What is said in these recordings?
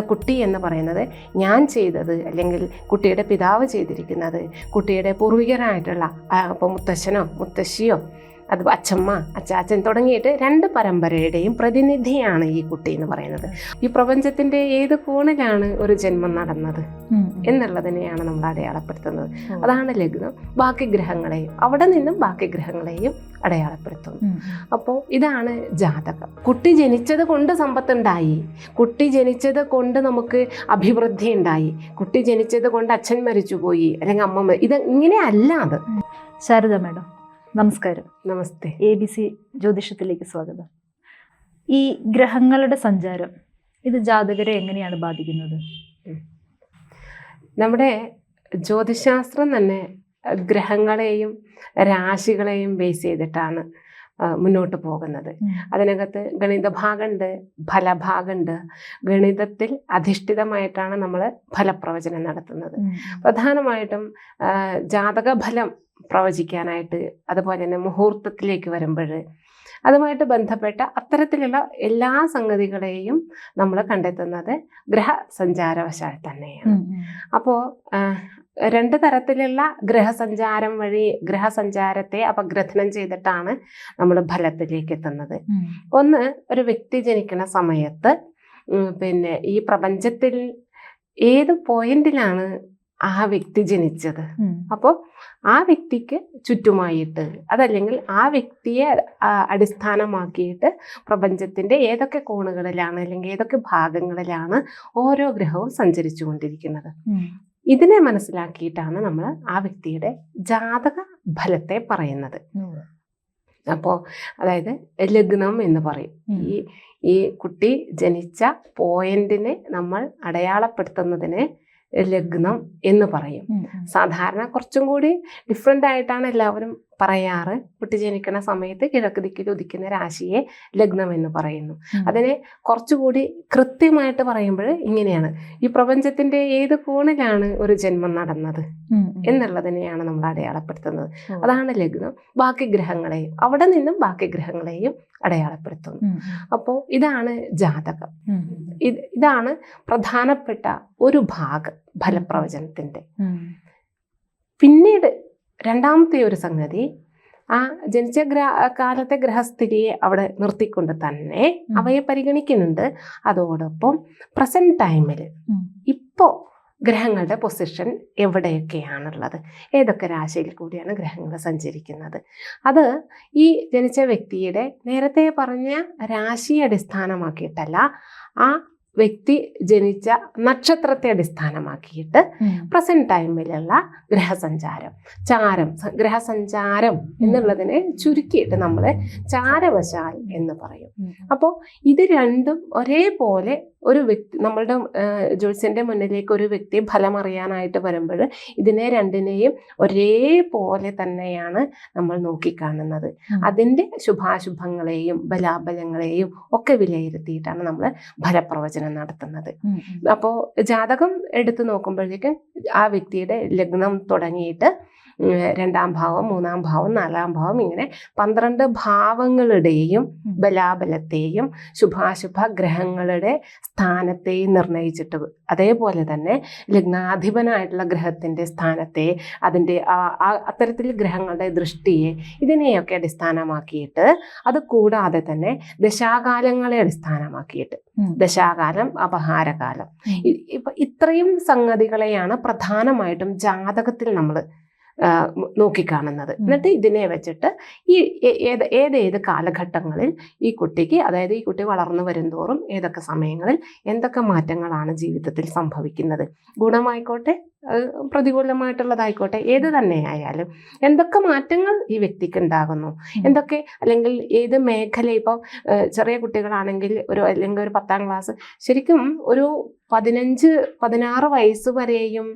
കുട്ടി എന്ന് പറയുന്നത് ഞാൻ ചെയ്തത് അല്ലെങ്കിൽ കുട്ടിയുടെ പിതാവ് ചെയ്തിരിക്കുന്നത് കുട്ടിയുടെ പൂർവികരായിട്ടുള്ള അപ്പോൾ മുത്തശ്ശനോ മുത്തശ്ശിയോ അത് അച്ഛമ്മ അച്ചാച്ചൻ തുടങ്ങിയിട്ട് രണ്ട് പരമ്പരയുടെയും പ്രതിനിധിയാണ് ഈ കുട്ടി എന്ന് പറയുന്നത്. ഈ പ്രപഞ്ചത്തിന്റെ ഏത് കോണിലാണ് ഒരു ജന്മം നടന്നത് എന്നുള്ളതിനെയാണ് നമ്മൾ അടയാളപ്പെടുത്തുന്നത്. അതാണ് ലഗ്നം. ബാക്കി ഗ്രഹങ്ങളെയും അവിടെ നിന്നും ബാക്കി ഗ്രഹങ്ങളെയും അടയാളപ്പെടുത്തുന്നു അപ്പോൾ ഇതാണ് ജാതകം. കുട്ടി ജനിച്ചത് കൊണ്ട് സമ്പത്തുണ്ടായി. കുട്ടി ജനിച്ചത് കൊണ്ട് നമുക്ക് അഭിവൃദ്ധി ഉണ്ടായി. കുട്ടി ജനിച്ചത് കൊണ്ട് അച്ഛൻ മരിച്ചുപോയി. അല്ലെങ്കിൽ അമ്മ ഇത് ഇങ്ങനെ അല്ല അത് ശാരദ മാഡം നമസ്കാരം. നമസ്തേ. എ ബി സി ജ്യോതിഷത്തിലേക്ക് സ്വാഗതം. ഈ ഗ്രഹങ്ങളുടെ സഞ്ചാരം ഇത് ജാതകരെ എങ്ങനെയാണ് ബാധിക്കുന്നത്? നമ്മുടെ ജ്യോതിശാസ്ത്രം തന്നെ ഗ്രഹങ്ങളെയും രാശികളെയും ബേസ് ചെയ്തിട്ടാണ് മുന്നോട്ട് പോകുന്നത്. അതിനകത്ത് ഗണിത ഭാഗമുണ്ട് ഫലഭാഗമുണ്ട് ഗണിതത്തിൽ അധിഷ്ഠിതമായിട്ടാണ് നമ്മൾ ഫലപ്രവചനം നടത്തുന്നത്. പ്രധാനമായിട്ടും ജാതക ഫലം പ്രവചിക്കാനായിട്ട് അതുപോലെ തന്നെ മുഹൂർത്തത്തിലേക്ക് വരുമ്പോൾ അതുമായിട്ട് ബന്ധപ്പെട്ട അത്തരത്തിലുള്ള എല്ലാ സംഗതികളെയും നമ്മൾ കണ്ടെത്തുന്നത് ഗ്രഹസഞ്ചാരവശാൽ തന്നെയാണ്. അപ്പോൾ രണ്ട് തരത്തിലുള്ള ഗ്രഹസഞ്ചാരം വഴി ഗ്രഹസഞ്ചാരത്തെ അപഗ്രഥനം ചെയ്തിട്ടാണ് നമ്മൾ ഫലത്തിലേക്ക് എത്തുന്നത്. ഒന്ന് ഒരു വ്യക്തി ജനിക്കുന്ന സമയത്ത് പിന്നെ ഈ പ്രപഞ്ചത്തിൽ ഏത് പോയിന്റിലാണ് ആ വ്യക്തി ജനിച്ചത്? അപ്പോൾ ആ വ്യക്തിക്ക് ചുറ്റുമായിട്ട് അതല്ലെങ്കിൽ ആ വ്യക്തിയെ അടിസ്ഥാനമാക്കിയിട്ട് പ്രപഞ്ചത്തിന്റെ ഏതൊക്കെ കോണുകളിലാണ് അല്ലെങ്കിൽ ഏതൊക്കെ ഭാഗങ്ങളിലാണ് ഓരോ ഗ്രഹവും സഞ്ചരിച്ചു കൊണ്ടിരിക്കുന്നത് ഇതിനെ മനസ്സിലാക്കിയിട്ടാണ് നമ്മൾ ആ വ്യക്തിയുടെ ജാതക ഫലത്തെ പറയുന്നത്. അപ്പോൾ അതായത് ലഗ്നം എന്ന് പറയും. ഈ ഈ കുട്ടി ജനിച്ച പോയിന്റിനെ നമ്മൾ അടയാളപ്പെടുത്തുന്നതിന് ലഗ്നം എന്ന് പറയും. സാധാരണ കുറച്ചും കൂടി ഡിഫറെന്റ് ആയിട്ടാണ് എല്ലാവരും പറയാറ്. കുട്ടി ജനിക്കുന്ന സമയത്ത് കിഴക്ക് ദിക്കിൽ ഉദിക്കുന്ന രാശിയെ ലഗ്നം എന്ന് പറയുന്നു. അതിനെ കുറച്ചുകൂടി കൃത്യമായിട്ട് പറയുമ്പോൾ ഇങ്ങനെയാണ്. ഈ പ്രപഞ്ചത്തിന്റെ ഏത് കോണിലാണ് ഒരു ജന്മം നടന്നത് എന്നുള്ളതിനെയാണ് നമ്മൾ അടയാളപ്പെടുത്തുന്നത്. അതാണ് ലഗ്നം. ബാക്കി ഗ്രഹങ്ങളെയും അവിടെ നിന്നും ബാക്കി ഗ്രഹങ്ങളെയും അടയാളപ്പെടുത്തുന്നു. അപ്പോൾ ഇതാണ് ജാതകം. ഇത് ഇതാണ് പ്രധാനപ്പെട്ട ഒരു ഭാഗം ഫലപ്രവചനത്തിന്റെ. പിന്നീട് രണ്ടാമത്തെ ഒരു സംഗതി ആ ജനിച്ച ഗ്ര കാലത്തെ ഗ്രഹസ്ഥിതിയെ അവിടെ നിർത്തിക്കൊണ്ട് തന്നെ അവയെ പരിഗണിക്കുന്നുണ്ട്. അതോടൊപ്പം പ്രസന്റ് ടൈമിൽ ഇപ്പോൾ ഗ്രഹങ്ങളുടെ പൊസിഷൻ എവിടെയൊക്കെയാണുള്ളത്? ഏതൊക്കെ രാശിയിൽ കൂടിയാണ് ഗ്രഹങ്ങൾ സഞ്ചരിക്കുന്നത്? അത് ഈ ജനിച്ച വ്യക്തിയുടെ നേരത്തെ പറഞ്ഞ രാശിയെ അടിസ്ഥാനമാക്കിയിട്ടല്ല ആ വ്യക്തി ജനിച്ച നക്ഷത്രത്തെ അടിസ്ഥാനമാക്കിയിട്ട് പ്രസന്റ് ടൈമിലുള്ള ഗ്രഹസഞ്ചാരം. ചാരം ഗ്രഹസഞ്ചാരം എന്നുള്ളതിനെ ചുരുക്കിയിട്ട് നമ്മൾ ചാരവശാൽ എന്ന് പറയും. അപ്പോൾ ഇത് രണ്ടും ഒരേപോലെ ഒരു വ്യക്തി നമ്മളുടെ ജോത്സ്യന്റെ മുന്നിലേക്ക് ഒരു വ്യക്തി ഫലം അറിയാനായിട്ട് വരുമ്പോൾ ഇതിനെ രണ്ടിനെയും ഒരേപോലെ തന്നെയാണ് നമ്മൾ നോക്കിക്കാണുന്നത്. അതിന്റെ ശുഭാശുഭങ്ങളെയും ബലാബലങ്ങളെയും ഒക്കെ വിലയിരുത്തിയിട്ടാണ് നമ്മൾ ഫലപ്രവചനം നടത്തുന്നത്. അപ്പോൾ ജാതകം എടുത്തു നോക്കുമ്പോഴേക്കും ആ വ്യക്തിയുടെ ലഗ്നം തുടങ്ങിയിട്ട് രണ്ടാം ഭാവം മൂന്നാം ഭാവം നാലാം ഭാവം ഇങ്ങനെ പന്ത്രണ്ട് ഭാവങ്ങളുടെയും ബലാബലത്തെയും ശുഭാശുഭ ഗ്രഹങ്ങളുടെ സ്ഥാനത്തെയും നിർണയിച്ചിട്ട് അതേപോലെ തന്നെ ലഗ്നാധിപനായിട്ടുള്ള ഗ്രഹത്തിന്റെ സ്ഥാനത്തെ അതിന്റെ അത്തരത്തിൽ ഗ്രഹങ്ങളുടെ ദൃഷ്ടിയെ ഇതിനെയൊക്കെ അടിസ്ഥാനമാക്കിയിട്ട് അത് കൂടാതെ തന്നെ ദശാകാലങ്ങളെ അടിസ്ഥാനമാക്കിയിട്ട്. ദശാകാലം അപഹാരകാലം. ഇപ്പം ഇത്രയും സംഗതികളെയാണ് പ്രധാനമായിട്ടും ജാതകത്തിൽ നമ്മൾ നോക്കിക്കാണുന്നത്. എന്നിട്ട് ഇതിനെ വെച്ചിട്ട് ഈ ഏത് ഏതേത് കാലഘട്ടങ്ങളിൽ ഈ കുട്ടിക്ക് അതായത് ഈ കുട്ടി വളർന്നു വരുംതോറും ഏതൊക്കെ സമയങ്ങളിൽ എന്തൊക്കെ മാറ്റങ്ങളാണ് ജീവിതത്തിൽ സംഭവിക്കുന്നത്? ഗുണമായിക്കോട്ടെ. പ്രതികൂലമായിട്ടുള്ളതായിക്കോട്ടെ ഏത് തന്നെ ആയാലും. എന്തൊക്കെ മാറ്റങ്ങൾ ഈ വ്യക്തിക്ക് ഉണ്ടാകുന്നു? എന്തൊക്കെ അല്ലെങ്കിൽ ഏത് മേഖല ഇപ്പോൾ ചെറിയ കുട്ടികളാണെങ്കിൽ ഒരു അല്ലെങ്കിൽ ഒരു പത്താം ക്ലാസ് ശരിക്കും ഒരു പതിനഞ്ച് പതിനാറ് വയസ്സ് വരെയും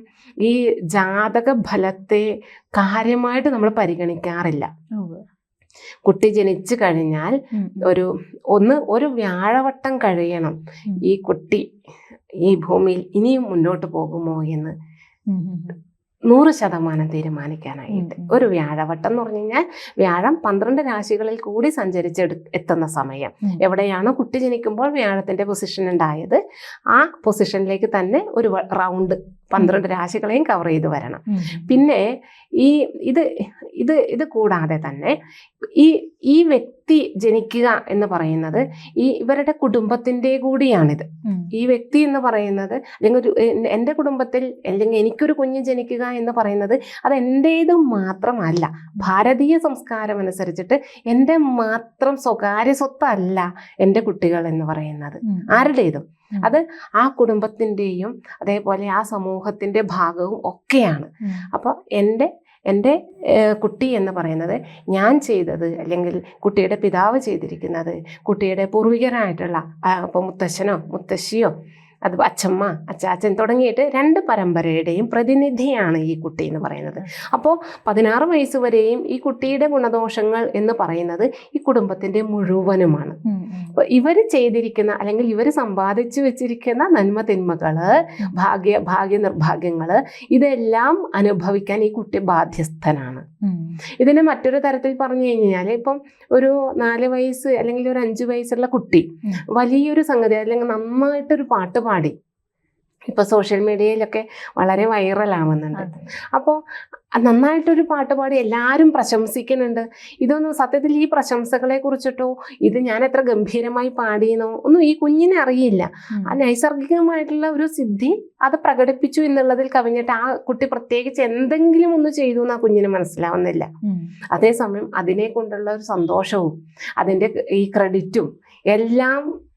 ഈ ജാതക ഫലത്തെ കാര്യമായിട്ട് നമ്മൾ പരിഗണിക്കാറില്ല. കുട്ടി ജനിച്ചു കഴിഞ്ഞാൽ ഒരു ഒന്ന് ഒരു വ്യാഴവട്ടം കഴിയണം. ഈ കുട്ടി ഈ ഭൂമിയിൽ ഇനിയും മുന്നോട്ട് പോകുമോ എന്ന്. നൂറ് ശതമാനം തീരുമാനിക്കാനായിട്ട്. ഒരു വ്യാഴവട്ടം എന്ന് പറഞ്ഞു കഴിഞ്ഞാൽ വ്യാഴം പന്ത്രണ്ട് രാശികളിൽ കൂടി സഞ്ചരിച്ച് എത്തുന്ന സമയം. എവിടെയാണോ കുട്ടി ജനിക്കുമ്പോൾ വ്യാഴത്തിന്റെ പൊസിഷൻ ഉണ്ടായത്. ആ പൊസിഷനിലേക്ക് തന്നെ ഒരു റൗണ്ട് പന്ത്രണ്ട് രാശികളെയും കവർ ചെയ്ത് വരണം പിന്നെ ഈ ഇത് ഇത് ഇത് കൂടാതെ തന്നെ ഈ ഈ വ്യക്തി ജനിക്കുക എന്ന് പറയുന്നത് ഈ ഇവരുടെ കുടുംബത്തിന്റെ കൂടിയാണിത്. ഈ വ്യക്തി എന്ന് പറയുന്നത് അല്ലെങ്കിൽ എന്റെ കുടുംബത്തിൽ അല്ലെങ്കിൽ എനിക്കൊരു കുഞ്ഞ് ജനിക്കുക എന്ന് പറയുന്നത് അത് എന്റേത് മാത്രമല്ല ഭാരതീയ സംസ്കാരം അനുസരിച്ചിട്ട് എന്റെ മാത്രം സ്വകാര്യ സ്വത്തല്ല എന്റെ കുട്ടികൾ എന്ന് പറയുന്നത്. ആരുടേതും. അത് ആ കുടുംബത്തിന്റെയും അതേപോലെ ആ സമൂഹത്തിന്റെ ഭാഗവും ഒക്കെയാണ്. അപ്പോൾ എന്റെ എന്റെ കുട്ടി എന്ന് പറയുന്നത് ഞാൻ ചെയ്തത് അല്ലെങ്കിൽ കുട്ടിയുടെ പിതാവ് ചെയ്തിരിക്കുന്നത് കുട്ടിയുടെ പൂർവികരായിട്ടുള്ള ഇപ്പോൾ മുത്തശ്ശനോ മുത്തശ്ശിയോ അത് അച്ഛമ്മ അച്ചാച്ചൻ തുടങ്ങിയിട്ട് രണ്ട് പരമ്പരയുടെയും പ്രതിനിധിയാണ് ഈ കുട്ടി എന്ന് പറയുന്നത് അപ്പോൾ പതിനാറ് വയസ്സ് വരെയും ഈ കുട്ടിയുടെ ഗുണദോഷങ്ങൾ എന്ന് പറയുന്നത് ഈ കുടുംബത്തിന്റെ മുഴുവനുമാണ്. അപ്പോൾ ഇവർ ചെയ്തിരിക്കുന്ന അല്ലെങ്കിൽ ഇവർ സമ്പാദിച്ചു വെച്ചിരിക്കുന്ന നന്മ തിന്മകൾ ഭാഗ്യ ഭാഗ്യ നിർഭാഗ്യങ്ങൾ ഇതെല്ലാം അനുഭവിക്കാൻ ഈ കുട്ടി ബാധ്യസ്ഥനാണ്. ഇതിനെ മറ്റൊരു തരത്തിൽ പറഞ്ഞു കഴിഞ്ഞാൽ ഇപ്പം ഒരു നാല് വയസ്സ് അല്ലെങ്കിൽ ഒരു അഞ്ച് വയസ്സുള്ള കുട്ടി. വലിയൊരു സംഗതി അല്ലെങ്കിൽ നന്നായിട്ടൊരു പാട്ട് പാടി ഇപ്പൊ സോഷ്യൽ മീഡിയയിലൊക്കെ വളരെ വൈറലാവുന്നുണ്ട്. അപ്പോൾ നന്നായിട്ടൊരു പാട്ട് പാടി എല്ലാവരും പ്രശംസിക്കുന്നുണ്ട്. ഇതൊന്നും സത്യത്തിൽ ഈ പ്രശംസകളെ കുറിച്ചിട്ടോ ഇത് ഞാൻ എത്ര ഗംഭീരമായി പാടിയെന്നോ ഒന്നും ഈ കുഞ്ഞിനെ അറിയില്ല. ആ നൈസർഗികമായിട്ടുള്ള ഒരു സിദ്ധി അത് പ്രകടിപ്പിച്ചു എന്നുള്ളതിൽ കവിഞ്ഞിട്ട് ആ കുട്ടി പ്രത്യേകിച്ച് എന്തെങ്കിലും ഒന്ന് ചെയ്തു എന്ന് ആ കുഞ്ഞിന് മനസ്സിലാവുന്നില്ല. അതേസമയം അതിനെ കൊണ്ടുള്ള ഒരു സന്തോഷവും അതിന്റെ ഈ ക്രെഡിറ്റും എല്ലാം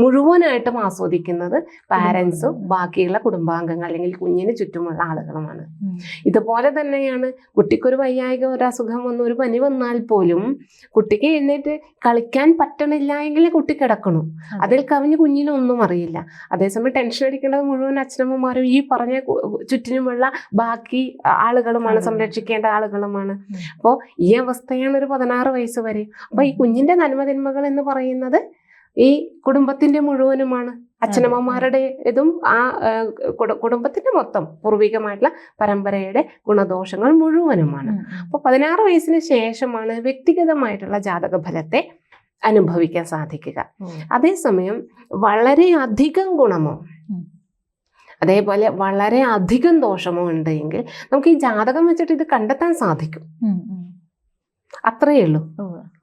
മുഴുവനായിട്ടും ആസ്വദിക്കുന്നത് പാരൻസും ബാക്കിയുള്ള കുടുംബാംഗങ്ങൾ അല്ലെങ്കിൽ കുഞ്ഞിന് ചുറ്റുമുള്ള ആളുകളുമാണ്. ഇതുപോലെ തന്നെയാണ് കുട്ടിക്കൊരു വയ്യായിക ഒരു അസുഖം വന്നു ഒരു പനി വന്നാൽ പോലും കുട്ടിക്ക് എഴുന്നേറ്റ് കളിക്കാൻ പറ്റണില്ല എങ്കിൽ കുട്ടി കിടക്കണു. അതിൽ കവിഞ്ഞ് കുഞ്ഞിനൊന്നും അറിയില്ല. അതേസമയം ടെൻഷൻ അടിക്കേണ്ടത് മുഴുവൻ അച്ഛനമ്മമാരും ഈ പറഞ്ഞ ചുറ്റിനുമുള്ള ബാക്കി ആളുകളുമാണ് സംരക്ഷിക്കേണ്ട ആളുകളുമാണ്. അപ്പോൾ ഈ അവസ്ഥയാണ് ഒരു പതിനാറ് വയസ്സ് വരെ. അപ്പോൾ ഈ കുഞ്ഞിന്റെ നന്മതിന്മകൾ എന്ന് പറയുന്നത് ഈ കുടുംബത്തിന്റെ മുഴുവനുമാണ്. അച്ഛനമ്മമാരുടെ ഇതും ആ കുടുംബത്തിന്റെ മൊത്തം പൂർവികമായിട്ടുള്ള പരമ്പരയുടെ ഗുണദോഷങ്ങൾ മുഴുവനുമാണ്. അപ്പോൾ പതിനാറ് വയസ്സിന് ശേഷമാണ് വ്യക്തിഗതമായിട്ടുള്ള ജാതക ഫലത്തെ അനുഭവിക്കാൻ സാധിക്കുക. അതേസമയം വളരെ അധികം ഗുണമോ അതേപോലെ വളരെ അധികം ദോഷമോ ഉണ്ടെങ്കിൽ നമുക്ക് ഈ ജാതകം വെച്ചിട്ട് ഇത് കണ്ടെത്താൻ സാധിക്കും. അത്രയേ ഉള്ളൂ.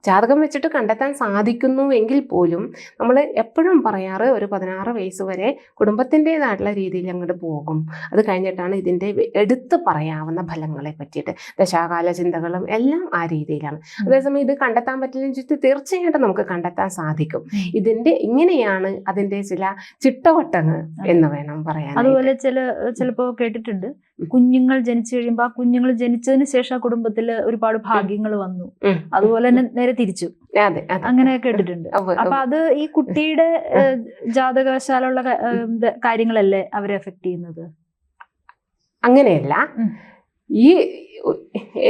ജാതകം വെച്ചിട്ട് കണ്ടെത്താൻ സാധിക്കുന്നു എങ്കിൽ പോലും നമ്മൾ എപ്പോഴും പറയാറ് ഒരു പതിനാറ് വയസ്സ് വരെ കുടുംബത്തിന്റെതായിട്ടുള്ള രീതിയിൽ അങ്ങോട്ട് പോകും. അത് കഴിഞ്ഞിട്ടാണ് ഇതിന്റെ എടുത്തു പറയാവുന്ന ഫലങ്ങളെ പറ്റിയിട്ട്. ദശാകാല ചിന്തകളും എല്ലാം ആ രീതിയിലാണ്. അതേസമയം ഇത് കണ്ടെത്താൻ പറ്റില്ലെന്ന് ചോദിച്ചാൽ തീർച്ചയായിട്ടും നമുക്ക് കണ്ടെത്താൻ സാധിക്കും. ഇതിന്റെ ഇങ്ങനെയാണ് അതിന്റെ ചില ചിട്ടവട്ടങ്ങൾ എന്ന് വേണം പറയാൻ അതുപോലെ ചില ചിലപ്പോൾ കേട്ടിട്ടുണ്ട്. കുഞ്ഞുങ്ങൾ ജനിച്ചു കഴിയുമ്പോ ആ കുഞ്ഞുങ്ങൾ ജനിച്ചതിന് ശേഷം ആ കുടുംബത്തിൽ ഒരുപാട് ഭാഗ്യങ്ങൾ വന്നു. അതുപോലെ തന്നെ നേരെ തിരിച്ചു. അങ്ങനെ കേട്ടിട്ടുണ്ട് അപ്പൊ അത് ഈ കുട്ടിയുടെ ജാതകശാലുള്ള ജാതകവശാലുള്ള കാര്യങ്ങളല്ലേ അവരെ എഫക്ട് ചെയ്യുന്നത്? അങ്ങനെയല്ല. ഈ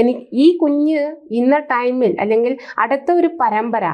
എനിക്ക് ഈ കുഞ്ഞ് ഇന്ന ടൈമിൽ അല്ലെങ്കിൽ അടുത്ത ഒരു പരമ്പര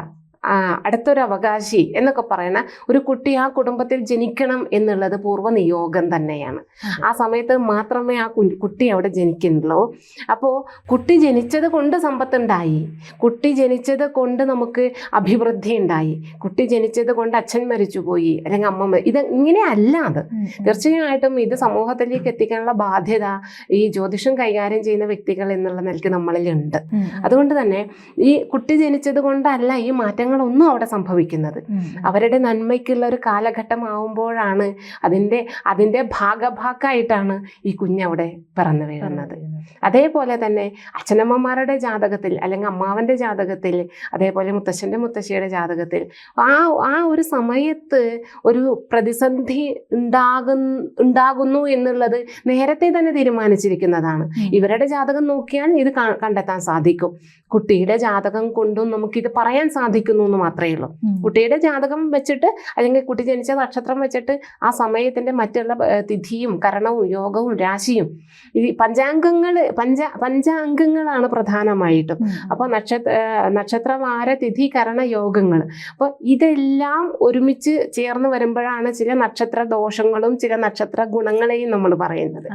അടുത്തൊരു അവകാശി എന്നൊക്കെ പറയുന്ന ഒരു കുട്ടി ആ കുടുംബത്തിൽ ജനിക്കണം എന്നുള്ളത് പൂർവ നിയോഗം തന്നെയാണ്. ആ. സമയത്ത് മാത്രമേ ആ കുട്ടി അവിടെ ജനിക്കുന്നുള്ളൂ. അപ്പോൾ കുട്ടി ജനിച്ചത് കൊണ്ട് സമ്പത്തുണ്ടായി. കുട്ടി ജനിച്ചത് കൊണ്ട് നമുക്ക് അഭിവൃദ്ധി ഉണ്ടായി. കുട്ടി ജനിച്ചത് കൊണ്ട് അച്ഛൻ മരിച്ചുപോയി. അല്ലെങ്കിൽ അമ്മ ഇത് ഇങ്ങനെ അല്ല അത്. തീർച്ചയായിട്ടും ഇത് സമൂഹത്തിലേക്ക് എത്തിക്കാനുള്ള ബാധ്യത ഈ ജ്യോതിഷം കൈകാര്യം ചെയ്യുന്ന വ്യക്തികൾ എന്നുള്ള നിലയ്ക്ക് നമ്മളിലുണ്ട്. അതുകൊണ്ട് തന്നെ ഈ കുട്ടി ജനിച്ചത് കൊണ്ടല്ല ഈ മാറ്റങ്ങളൊന്നും അവിടെ സംഭവിക്കുന്നത്. അവരുടെ നന്മയ്ക്കുള്ള ഒരു കാലഘട്ടമാവുമ്പോഴാണ് അതിന്റെ അതിന്റെ ഭാഗഭാക്കായിട്ടാണ് ഈ കുഞ്ഞവിടെ പിറന്നു വീഴുന്നത്. അതേപോലെ തന്നെ അച്ഛനമ്മമാരുടെ ജാതകത്തിൽ അല്ലെങ്കിൽ അമ്മാവന്റെ ജാതകത്തിൽ അതേപോലെ മുത്തശ്ശന്റെ മുത്തശ്ശിയുടെ ജാതകത്തിൽ ആ ആ ഒരു സമയത്ത് ഒരു പ്രതിസന്ധി ഉണ്ടാകുന്ന ഉണ്ടാകുന്നു എന്നുള്ളത് നേരത്തെ തന്നെ തീരുമാനിച്ചിരിക്കുന്നതാണ്. ഇവരുടെ ജാതകം നോക്കിയാൽ ഇത് കണ്ടെത്താൻ സാധിക്കും. കുട്ടിയുടെ ജാതകം കൊണ്ടും നമുക്കിത് പറയാൻ സാധിക്കുന്നു എന്ന് മാത്രമേ ഉള്ളൂ. കുട്ടിയുടെ ജാതകം വെച്ചിട്ട് അല്ലെങ്കിൽ കുട്ടി ജനിച്ച നക്ഷത്രം വെച്ചിട്ട് ആ സമയത്തിന്റെ മറ്റുള്ള തിഥിയും കരണവും യോഗവും രാശിയും ഈ പഞ്ചാംഗങ്ങൾ പഞ്ച പഞ്ചാംഗങ്ങളാണ് പ്രധാനമായിട്ടും. അപ്പൊ അപ്പോൾ നക്ഷത്ര നക്ഷത്രവാര തിഥി കരണ യോഗങ്ങൾ അപ്പോൾ ഇതെല്ലാം ഒരുമിച്ച് ചേർന്ന് വരുമ്പോഴാണ് ചില നക്ഷത്ര ദോഷങ്ങളും ചില നക്ഷത്ര ഗുണങ്ങളെയും നമ്മൾ പറയുന്നത്.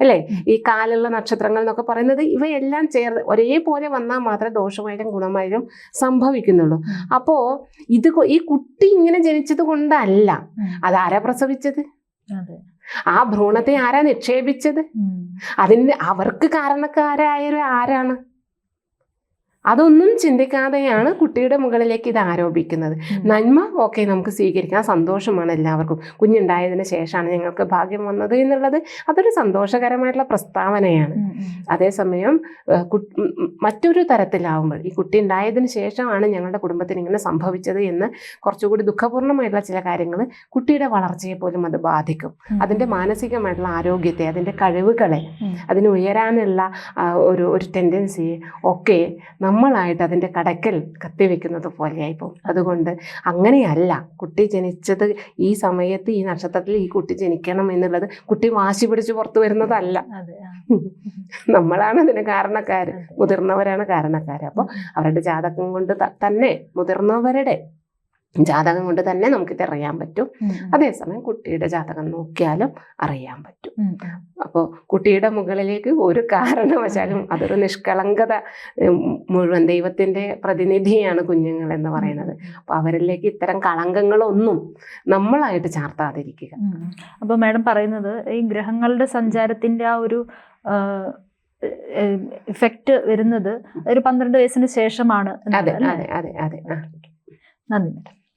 അല്ലേ? ഈ കാലുള്ള നക്ഷത്രങ്ങൾ എന്നൊക്കെ പറയുന്നത് ഇവയെല്ലാം ചേർന്ന് ഒരേപോലെ വന്നാൽ മാത്രമേ ദോഷമായാലും ഗുണമായാലും സംഭവിക്കുന്നുള്ളൂ. അപ്പോൾ അപ്പോ ഇത് ഈ കുട്ടി ഇങ്ങനെ ജനിച്ചത് കൊണ്ടല്ല. അതാരാ പ്രസവിച്ചത്? ആ ഭ്രൂണത്തെ ആരാ നിക്ഷേപിച്ചത്. അതിന് അവർക്ക് കാരണക്കാരായ ആരാണ്? അതൊന്നും ചിന്തിക്കാതെയാണ് കുട്ടിയുടെ മുകളിലേക്ക് ഇത് ആരോപിക്കുന്നത്. നന്മ ഓക്കെ നമുക്ക് സ്വീകരിക്കാം. സന്തോഷമാണ് എല്ലാവർക്കും. കുഞ്ഞുണ്ടായതിന് ശേഷമാണ് ഞങ്ങൾക്ക് ഭാഗ്യം വന്നത് എന്നുള്ളത് അതൊരു സന്തോഷകരമായിട്ടുള്ള പ്രസ്താവനയാണ്. അതേസമയം മറ്റൊരു തരത്തിലാവുമ്പോൾ ഈ കുട്ടി ഉണ്ടായതിന് ശേഷമാണ് ഞങ്ങളുടെ കുടുംബത്തിന് ഇങ്ങനെ സംഭവിച്ചത് എന്ന് കുറച്ചുകൂടി ദുഃഖപൂർണമായിട്ടുള്ള ചില കാര്യങ്ങൾ കുട്ടിയുടെ വളർച്ചയെ പോലും അത് ബാധിക്കും. അതിന്റെ മാനസികമായിട്ടുള്ള ആരോഗ്യത്തെ അതിന്റെ കഴിവുകളെ അതിന് ഉയരാനുള്ള ഒരു ഒരു ടെൻഡൻസി ഒക്കെ നമ്മളായിട്ട് അതിന്റെ കടക്കൽ കത്തിവെക്കുന്നത് പോലെയായി പോകും അതുകൊണ്ട് അങ്ങനെയല്ല കുട്ടി ജനിച്ചത് ഈ സമയത്ത് ഈ നക്ഷത്രത്തിൽ ഈ കുട്ടി ജനിക്കണം എന്നുള്ളത് കുട്ടി വാശി പിടിച്ച് പുറത്തു വരുന്നതല്ല. നമ്മളാണ് അതിന് കാരണക്കാർ അതെ. മുതിർന്നവരാണ് കാരണക്കാർ അപ്പോൾ അവരുടെ ജാതകം കൊണ്ട് തന്നെ മുതിർന്നവരുടെ ജാതകം കൊണ്ട് തന്നെ നമുക്കിത് അറിയാൻ പറ്റും. അതേസമയം കുട്ടിയുടെ ജാതകം നോക്കിയാലും അറിയാൻ പറ്റും. അപ്പോൾ കുട്ടിയുടെ മുകളിലേക്ക് ഒരു കാരണവശാലും അതൊരു നിഷ്കളങ്കത മുഴുവൻ ദൈവത്തിന്റെ പ്രതിനിധിയാണ് കുഞ്ഞുങ്ങൾ എന്ന് പറയുന്നത്. അപ്പോൾ അവരിലേക്ക് ഇത്തരം കളങ്കങ്ങളൊന്നും നമ്മളായിട്ട് ചാർത്താതിരിക്കുക. അപ്പോൾ അപ്പൊ മാഡം പറയുന്നത് ഈ ഗ്രഹങ്ങളുടെ സഞ്ചാരത്തിന്റെ ആ ഒരു ഇഫക്റ്റ് വരുന്നത് ഒരു പന്ത്രണ്ട് വയസ്സിന് ശേഷമാണ് അതെ അതെ അതെ അതെ. നന്ദി മാഡം.